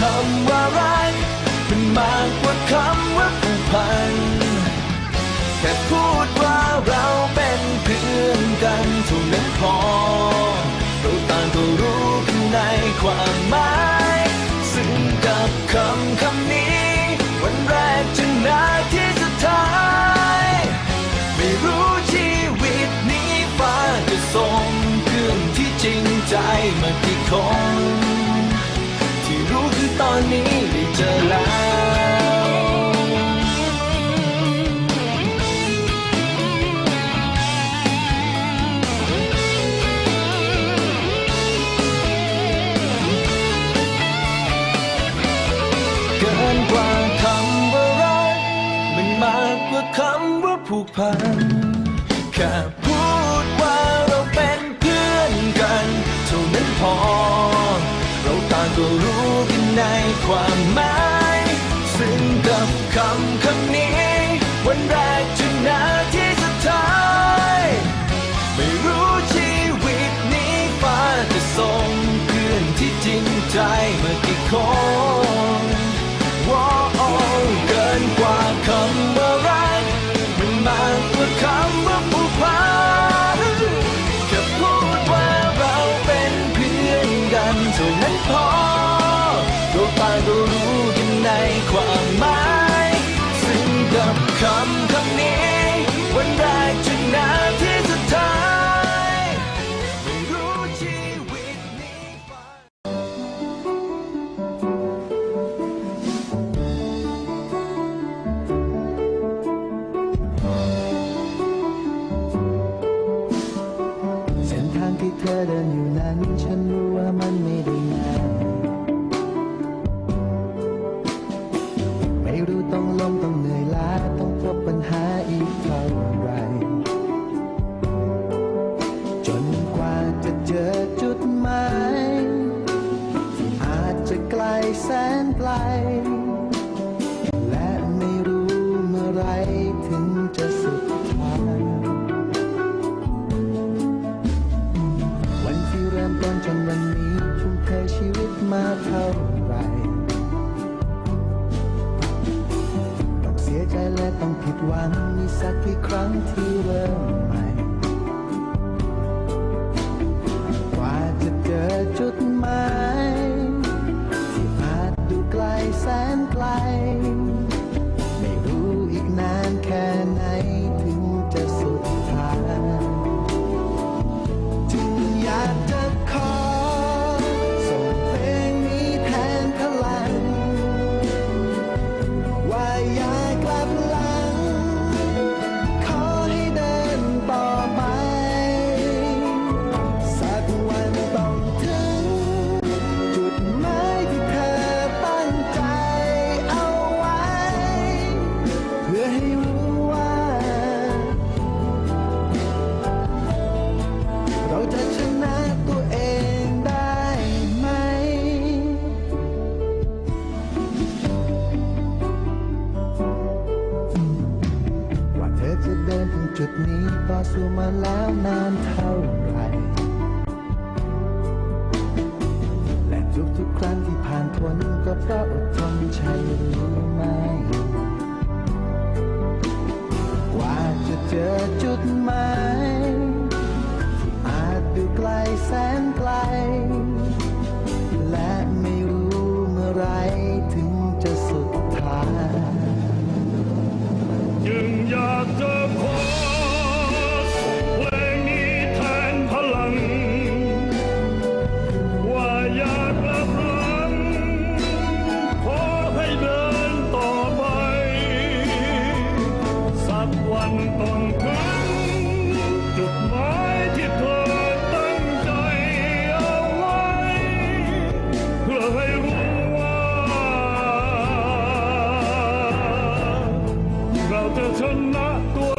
คำว่ารักมันมากกว่าคำว่าผูกพันแค่พูดว่าเราเป็นเพื่อนกันเท่านั้นพอเราต่างก็รู้กันในความหมายซึ่งกับคำคำนี้ วันแรกจนนาทีสุดท้าย ไม่รู้ชีวิตนี้ฟ้าจะส่งเพื่อนที่จริงใจมากี่คนที่คื อนนี้ได้เจอแล้วเกินกว่าคำว่ารักมันมากกว่าคำว่าผูกพันแค่พูดว่าเราเป็นเพื่อนกัน เท่านั้นพอ ความหมายซึ่งกับคำคำนี้ วันแรกจนนาทีสุดท้าย ไม่รู้ชีวิตนี้ฟ้าจะส่งเพื่อนที่จริงใจเมื่อกี่คน แสนไกล และไม่รู้เมื่อไรถึงจะสุดทางวันที่เริ่มต้นจนวันนี้ทุ่มเทชีวิตมาเท่าไหรต้องเสียใจและต้องผิดหวังมีสักกี่ครั้งที่เริ่ม I say นี้ต่อสู้มาแล้วนานเท่าไหร่และทุกทุกครั้งที่ผ่านพ้นก็เพราะอดทนใช่หรือไม่กว่าจะเจอจุด จะชนะตัว